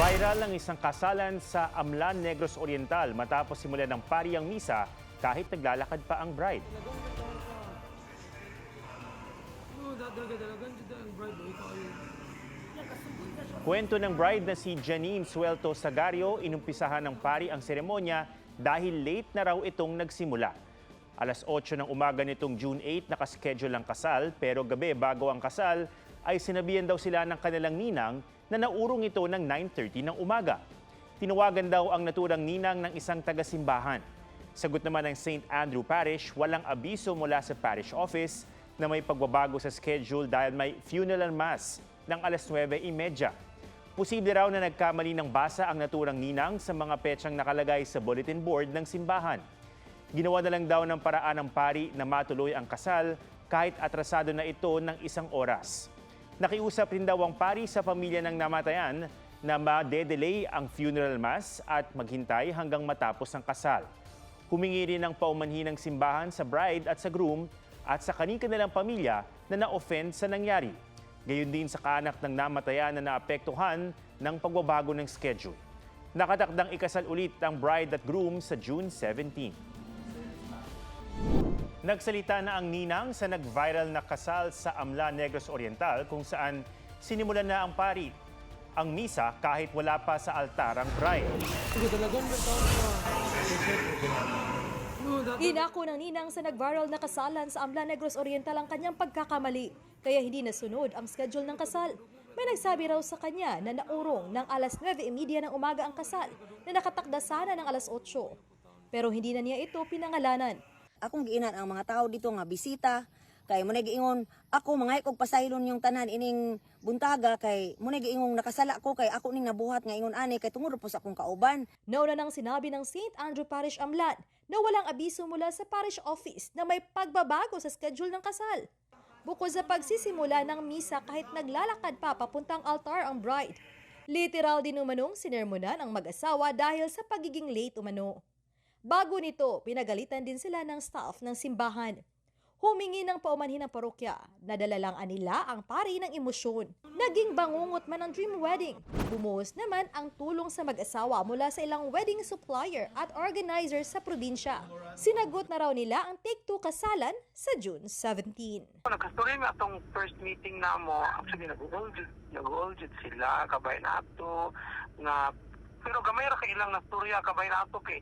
Viral ang isang kasalan sa Amlan, Negros Oriental matapos simulan ng pari ang misa kahit naglalakad pa ang bride. Kwento ng bride na si Janine Suelto Sagario, inumpisahan ng pari ang seremonya dahil late na raw itong nagsimula. Alas 8 ng umaga nitong June 8 nakaschedule ang kasal pero gabi bago ang kasal ay sinabihan daw sila ng kanilang ninang na naurong ito ng 9.30 ng umaga. Tinawagan daw ang naturang ninang ng isang taga-simbahan. Sagot naman ng St. Andrew Parish, walang abiso mula sa parish office na may pagbabago sa schedule dahil may funeral mass ng alas 9.30. Posible raw na nagkamali ng basa ang naturang ninang sa mga petsang nakalagay sa bulletin board ng simbahan. Ginawa na lang daw ng paraan ng pari na matuloy ang kasal kahit atrasado na ito ng isang oras. Nakiusap rin daw ang pari sa pamilya ng namatayan na ma-delay ang funeral mass at maghintay hanggang matapos ang kasal. Humingi rin ng paumanhin ng simbahan sa bride at sa groom at sa kanilang pamilya na na-offend sa nangyari. Gayon din sa kaanak ng namatayan na naapektuhan ng pagbabago ng schedule. Nakatakdang ikasal ulit ang bride at groom sa June 17. Nagsalita na ang ninang sa nag-viral na kasal sa Amla, Negros Oriental kung saan sinimulan na ang pari. Ang misa kahit wala pa sa altar ang bride. Inako ng ninang sa nag-viral na kasalan sa Amla Negros Oriental ang kanyang pagkakamali, kaya hindi nasunod ang schedule ng kasal. May nagsabi raw sa kanya na naurong ng alas 9.30 ng umaga ang kasal na nakatakda sana ng alas 8. Pero hindi na niya ito pinangalanan. Akong giinan ang mga tao dito nga bisita kay mo giingon ako mga kog pasaylon yung tanan ining buntaga kay mo giingong nakasala ko kay ako ning nabuhat nga ingon ani kay tungod po sa akong kauban Nauna nang sinabi ng St. Andrew Parish Amlan na walang abiso mula sa parish office na may pagbabago sa schedule ng kasal. Bukod sa pagsisimula ng misa kahit naglalakad pa papuntang altar ang bride. Literal din umanong sinermonan ang mag-asawa dahil sa pagiging late umano. Bago nito, pinagalitan din sila ng staff ng simbahan. Humingi ng paumanhin ng parokya, nadala lang nila ang pari ng emosyon. Naging bangungot man ang dream wedding. Bumuhos naman ang tulong sa mag-asawa mula sa ilang wedding supplier at organizer sa probinsya. Sinagot na raw nila ang take-two kasalan sa June 17. Nagkastory nga atong first meeting na mo, actually nag-hold nag-hold sila, kabay na ato, nga, pero gamay ra kay ilang nastorya, kabay na ato kay,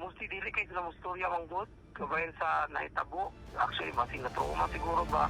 mostly dili kay sila mo storya mong good, kabay sa naitabo, actually masing na trauma siguro ba,